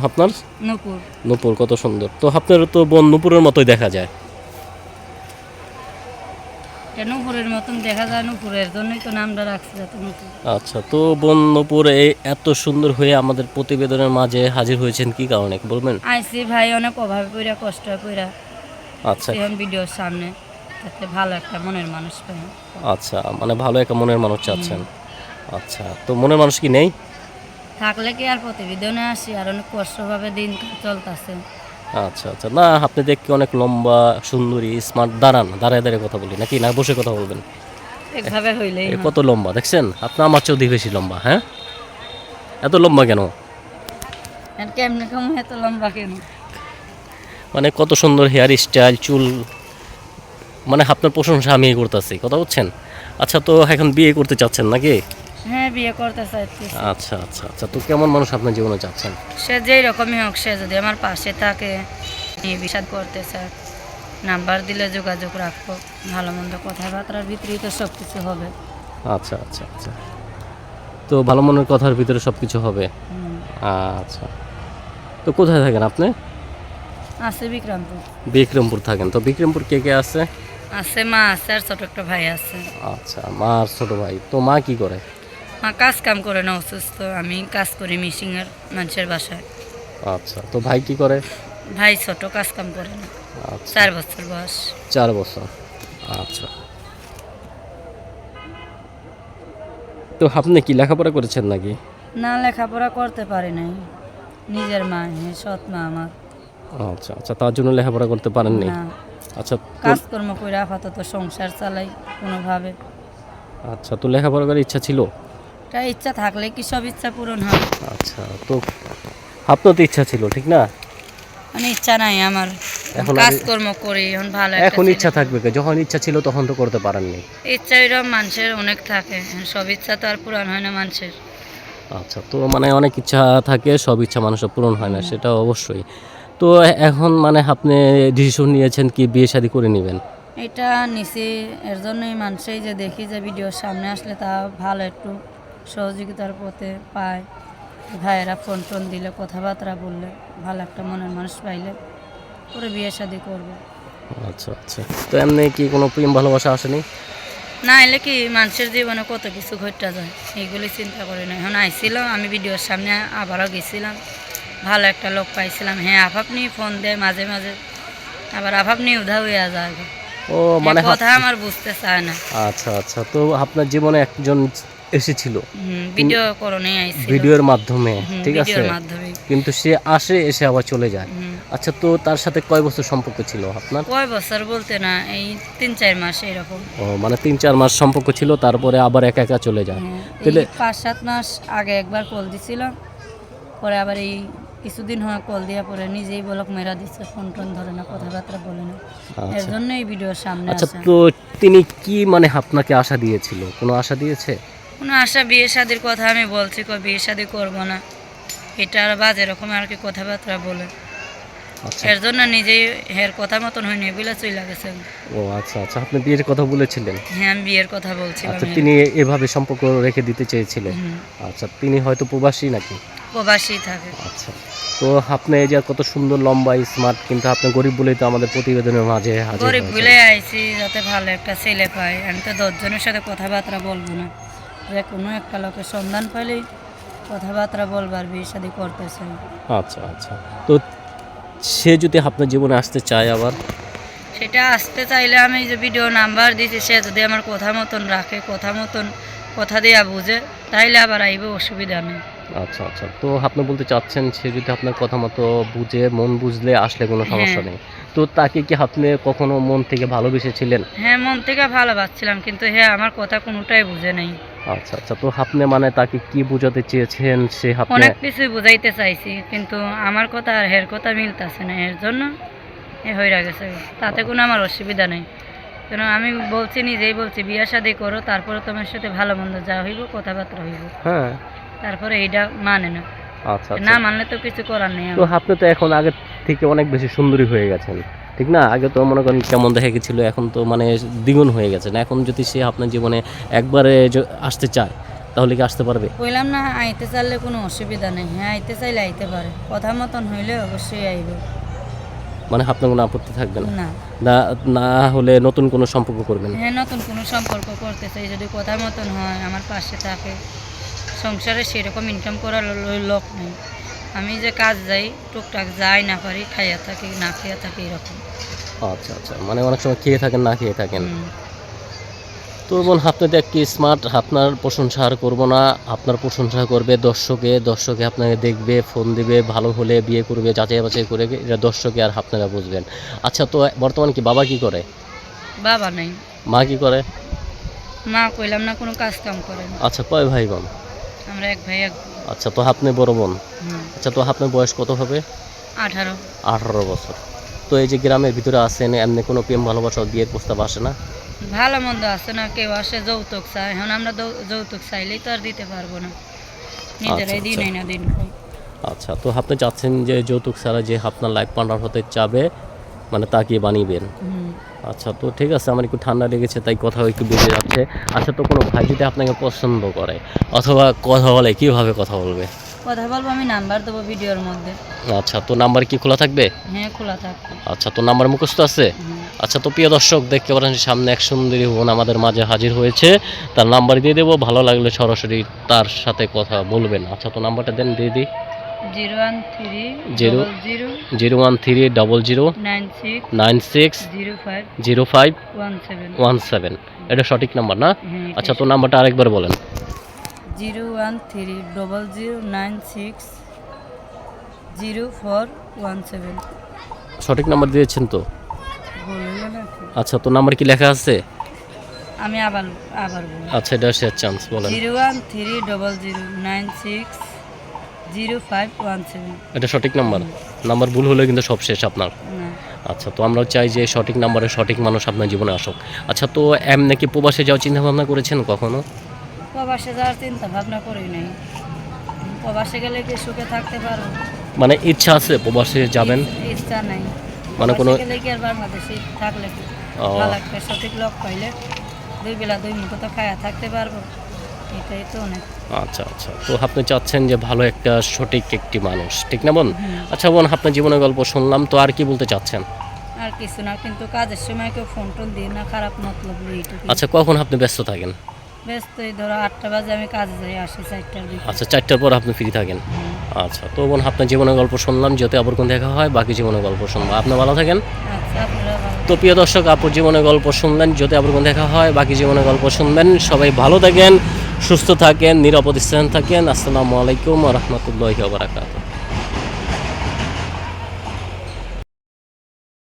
আপনার? নূপুর। নূপুর কত সুন্দর। তো আপনার তো বোন নূপুরের মতোই দেখা যায়। নূপুরের মতন দেখা যায় নূপুরের জন্যই তো নামটা রাখছে যাতে নূপুর আচ্ছা তো বোন নূপুর এই এত সুন্দর হয়ে আমাদের প্রতিবেদনের মাঝে হাজির হয়েছেন কি কারণে বলবেন? আইসি ভাই অনেক অভাবে পড়া কষ্ট পড়া আচ্ছা। এখন ভিডিওর সামনে যাতে ভালো একটা মনের মানুষ পাই আচ্ছা মানে ভালো একটা মনের মানুষ চাচ্ছেন। আচ্ছা তো মনের মানুষ কি নেই? থাকলে কি আর প্রতিবেদনে আসি? আর অনেক কষ্টভাবে দিন চলতেছে। আচ্ছা আচ্ছা। না আপনি দেখতে অনেক লম্বা সুন্দরী স্মার্ট দাঁড়ান দাঁড়ায় দাঁড়িয়ে কথা বলি। নাকি? না বসে কথা বলবেন। একভাবে হইলেই এ কত লম্বা? দেখছেন? আপনি আমার চেয়েও বেশি লম্বা হ্যাঁ? এত লম্বা কেন? আর কেমনে কম এত লম্বা কেন? মানে কত সুন্দর হেয়ার স্টাইল চুল। মানে আপনার প্রশংসা আমি করতেছি কথা বলছেন? আচ্ছা তো এখন বিয়ে করতে চাচ্ছেন নাকি? হ্যাঁ বিয়ে করতে চাইছি আচ্ছা আচ্ছা আচ্ছা। তো কেমন মানুষ আপনার জীবনে চাচ্ছেন? সে যেই রকমই হোক সে যদি আমার পাশে থাকে নিয়ে বিষাদ করতে চায় নাম্বার দিলে যোগাযোগ রাখব ভালো মন্দ কথাবার্তার ভিতরেই তো সব কিছু হবে। আচ্ছা আচ্ছা আচ্ছা। তো ভালো মনের কথার ভিতরে সব কিছু হবে আচ্ছা। তো কোথায় থাকেন আপনি? আছে বিক্রমপুর। বিক্রমপুর থাকেন। তো বিক্রমপুর কে কে আছে? আছে মা আছে আর ছোট একটা ভাই আছে। আচ্ছা মা আর ছোট ভাই। তো মা কি করে? মা কাজ কাম করে না অসুস্থ। আমি কাজ করি মিশিংয়ের মানুষের বাসায়। আচ্ছা তো ভাই কি করে? ভাই ছোট কাজ কাম করে না। আচ্ছা। চার বছর বয়স। চার বছর আচ্ছা। তো আপনি কি লেখাপড়া করেছেন নাকি? না লেখাপড়া করতে পারি নাই। নিজের মা সৎ মা আমার। আচ্ছা আচ্ছা তার জন্য লেখাপড়া করতে পারেননি না। আচ্ছা কাজকর্ম করে আপাতত সংসার চালাই কোনোভাবে। আচ্ছা তো লেখাপড়া করার ইচ্ছা ছিল? এটা ইচ্ছা থাকলে কি সব ইচ্ছা পূরণ হয় আচ্ছা তো আপনার তো ইচ্ছা ছিল ঠিক না? মানে ইচ্ছা নাই আমার। এখন কাজকর্ম করি এখন ভালো এখন ইচ্ছা থাকবে কি? যখন ইচ্ছা ছিল তখন তো করতে পারেননি। ইচ্ছা এরকম মানুষের অনেক থাকে। সব ইচ্ছা তো আর পূরণ হয় না মানুষের। আচ্ছা তো মানে অনেক ইচ্ছা থাকে সব ইচ্ছা মানুষের পূরণ হয় না সেটা অবশ্যই। তো এখন মানে আপনি ডিসিশন নিয়েছেন কি বিয়ে শাদী করে নেবেন? এটা নিচে এর জন্যই মানুষই যে দেখি যে ভিডিওর সামনে আসলে তা ভালো একটু সহযোগিতার পথে পায়। ভাইয়েরা ফোন টোন দিলে কথাবার্তা বললে ভালো একটা মনের মানুষ পাইলে পরে বিয়ে শাদি করব। আচ্ছা আচ্ছা। তো এমনি কি কোনো প্রেম ভালোবাসা আসেনি? না এলে কি মানুষের জীবনে কত কিছু ঘটতে যায় এইগুলি চিন্তা করি না। এখন আইছিলাম আমি ভিডিওর সামনে আবারও গেছিলাম। ভালো একটা লোক পাইছিলাম। হ্যাঁ আফাপনি ফোন দেয় মাঝে মাঝে। আবার আফাপনি উধা হইয়া যায়। ও মানে কথা আমার বুঝতে চায় না। আচ্ছা আচ্ছা। তো আপনার জীবনে একজন এসেছিল। ভিডিও করণে আইছিল। ভিডিওর মাধ্যমে ঠিক আছে? কিন্তু সে আসে এসে আবার চলে যায়। আচ্ছা তো তার সাথে কয় বছর সম্পর্ক ছিল আপনার? কয় বছর বলতে না এই তিন চার মাস এরকম। ও মানে তিন চার মাস সম্পর্ক ছিল তারপরে আবার একা একা চলে যায়। তাহলে- পাঁচ সাত মাস আগে একবার কল দিছিল। পরে আবার এই কিছুদিন হয় কল দিয়া পরে নিজেই বলক মেরা দিচ্ছে ফোন টোন ধরে না কথাবার্তা বলে না। এর আচ্ছা। জন্য এই ভিডিওর সামনে আচ্ছা তো তিনি কি মানে আপনাকে আশা দিয়েছিল? কোনো আশা দিয়েছে? কোনো আশা বিয়ে শাদির কথা আমি বলছি কো বিয়ে শাদি করব না। এটা আর বাজে রকম আর কি কথাবার্তা বলে। আচ্ছা। এর জন্য নিজেই হের কথা মতন হয়নি বলে চলে গেছে ও আচ্ছা আচ্ছা আপনি বিয়ের কথা বলেছিলেন? হ্যাঁ আমি বিয়ের কথা বলছিলাম আচ্ছা তিনি এভাবে সম্পর্ক রেখে দিতে চেয়েছিলেন? আচ্ছা তিনি হয়তো প্রবাসী নাকি? প্রবাসী থাকে। আচ্ছা তো আপনি এই যে কত সুন্দর লম্বা স্মার্ট কিন্তু আপনি গরিব বলেই তো আমাদের প্রতিবেদনের মাঝে হাজির গরিব। ভুলে আইছি যাতে ভালো একটা ছেলে পায় আমি তো দশজনের সাথে কথাবার্তা বলব না। যে কোনো একটা লোকের সন্ধান পাইলেই কথাবার্তা বলবার বিয়ে শাদি করতে চাই আচ্ছা আচ্ছা। তো সে যদি আপনার জীবনে আসতে চায় আবার? সেটা আসতে চাইলে আমি যে ভিডিও নাম্বার দিয়েছি সে যদি আমার কথা মতন রাখে কথা মতন কথা দিয়া বুঝে তাইলে আবার আইবে অসুবিধা নেই। আচ্ছা আচ্ছা। তো আপনি বলতে চাচ্ছেন সে যদি আপনার কথা মতো বুঝে মন বুঝলে আসলে কোনো সমস্যা হ্যাঁ। নেই। তো তাকে কি আপনি কখনো মন থেকে ভালোবেসেছিলেন? হ্যাঁ মন থেকে ভালোবাসছিলাম কিন্তু হ্যাঁ আমার কথা কোনোটাই বুঝে নেই। আচ্ছা আচ্ছা তো আপনি মানে তাকে কি বোঝাতে চেয়েছেন? সে আপনি অনেক কিছুই বুঝাইতে চাইছি কিন্তু আমার কথা আর হের কথা মিলতেছে না। এর জন্য এ হয়ে গেছে। তাতে কোনো আমার অসুবিধা নেই। কেন আমি বলছি নিজেই বলছি বিয়া শাদি করো তারপরে তোমার সাথে ভালো মন্দ যা হইব কথাবার্তা হইব। হ্যাঁ। তারপরে এইটা মানে না। আচ্ছা না আচ্ছা। মানলে তো কিছু করার নেই তো। আপনি তো এখন আগে থেকে অনেক বেশি সুন্দরী হয়ে গেছেন। ঠিক না? আগে তো মনে করেন কেমন দেখা গেছিল এখন তো মানে দ্বিগুণ হয়ে গেছেন এখন যদি সে আপনার জীবনে একবারে আসতে চায় তাহলে কি আসতে পারবে? কইলাম না আইতে চাইলে কোনো অসুবিধা নেই। হ্যাঁ আইতে চাইলে আইতে পারে। কথা মতন হইলে অবশ্যই আইবে। মানে আপনার কোনো আপত্তি থাকবে না? না। না না হলে নতুন কোনো সম্পর্ক করবেন? হ্যাঁ নতুন কোনো সম্পর্ক করতে চাই। যদি কথা মতন হয় আমার পাশে থাকে সংসারে সেরকম ইনকাম করার লোক নেই। আমি যে কাজ যাই টুকটাক যাই না পারি খাইয়া থাকি না খেয়ে থাকি এরকম। আচ্ছা আচ্ছা। মানে অনেক সময় খেয়ে থাকেন না খেয়ে থাকেন। তো বোন আপনি দেখ কি স্মার্ট আপনার প্রশংসা আর করব না। আপনার প্রশংসা করবে দর্শকে দর্শকে আপনাকে দেখবে ফোন দিবে ভালো হলে বিয়ে করবে যাচাই বাছাই করে এটা দর্শকে আর আপনারা বুঝবেন। আচ্ছা তো বর্তমান কি বাবা কি করে? বাবা নেই। মা কি করে? মা কইলাম না কোনো কাজ কাম করে আচ্ছা কয় ভাই বোন? আমরা এক ভাই এক আচ্ছা তো আপনি বড় বোন? আচ্ছা তো আপনার বয়স কত হবে? আঠারো। আঠারো বছর। তো এই যে গ্রামের ভিতরে আছেন এমনি কোনো প্রেম ভালোবাসা বিয়ের প্রস্তাব আসে না? ভালো মন্দ আছে না কেউ আসে যৌতুক চায়। এখন আমরা যৌতুক চাইলেই তো আর দিতে পারব না। নিজেরাই দিন আচ্ছা। না দিন আচ্ছা তো আপনি চাচ্ছেন যে যৌতুক ছাড়া যে আপনার লাইফ পার্টনার হতে চাবে মানে তাকিয়ে বানিবেন। হুম। আচ্ছা তো ঠিক আছে আমার একটু ঠান্ডা লেগেছে তাই কথা একটু বেড়ে যাচ্ছে। আচ্ছা তো কোনো ভাই যদি আপনাকে পছন্দ করে অথবা কথা বলে কীভাবে কথা বলবে? কথা বলব আমি নাম্বার দেবো ভিডিওর মধ্যে। আচ্ছা তো নাম্বার কি খোলা থাকবে? হ্যাঁ খোলা থাকবে। আচ্ছা তো নাম্বার মুখস্থ আছে? আচ্ছা তো প্রিয় দর্শক দেখতে পারেন সামনে এক সুন্দরী বোন আমাদের মাঝে হাজির হয়েছে। তার নাম্বার দিয়ে দেবো ভালো লাগলে সরাসরি তার সাথে কথা বলবেন। আচ্ছা তো নাম্বারটা দেন দিয়ে দিই। Zero one three zero. Zero zero one three double zero nine six nine six zero five zero five one seven one seven. এটা সঠিক নাম্বার না? হ্যাঁ আচ্ছা তো নাম্বারটা আরেকবার বলেন। Zero one three double zero nine six zero four one seven. সঠিক নাম্বার দিয়েছেন তো? আচ্ছা তো নাম্বার কি লেখা আছে? আমি আবার আবার আচ্ছা এটা শেয়ার চান্স বলেন। Zero one three double zero nine six zero five one seven. এটা সঠিক নাম্বার? নাম্বার ভুল হলে কিন্তু সব শেষ আপনার। আচ্ছা তো আমরাও চাই যে সঠিক নাম্বারে সঠিক মানুষ আপনার জীবনে আসুক। আচ্ছা তো এমনি কি প্রবাসে যাওয়ার চিন্তা ভাবনা করেছেন কখনো? প্রবাসে যাওয়ার চিন্তা ভাবনা করি নাই। প্রবাসে গেলে কি সুখে থাকতে পারব? মানে ইচ্ছা আছে প্রবাসে যাবেন? ইচ্ছা নাই। মানে কোনো গেলে কি আর বাংলাদেশে থাকলে কি? ভালো সঠিক লোক পাইলে দুই বেলা দুই মুখো তো খায়া থাকতে পারব। এটাই তো অনেক। আচ্ছা আচ্ছা। তো আপনি চাচ্ছেন যে ভালো একটা সঠিক একটি মানুষ ঠিক না বোন? আচ্ছা বোন আপনার জীবনের গল্প শুনলাম তো আর কি বলতে চাচ্ছেন? আর কিছু না কিন্তু কাজের সময় কেউ ফোন টোন দিই না খারাপ মতলব এইটুকু আচ্ছা কখন আপনি ব্যস্ত থাকেন? ব্যস্ত এই ধরো আটটা বাজে আমি কাজে যাই আসি চারটার দিকে। আচ্ছা চারটার পর আপনি ফ্রি থাকেন? আচ্ছা তো বোন আপনার জীবনের গল্প শুনলাম যাতে আবার কোন দেখা হয় বাকি জীবনের গল্প শুনব। আপনি ভালো থাকেন? আচ্ছা আপনারা ভালো তো প্রিয় দর্শক আপুর জীবনের গল্প শুনলেন যদি আবার কোন দেখা হয় বাকি জীবনের গল্প শুনবেন। সবাই ভালো থাকেন সুস্থ থাকেন নিরাপদ স্থান থাকেন। আসসালামু আলাইকুম রহমতুল্লাহ বারাকাতুহ।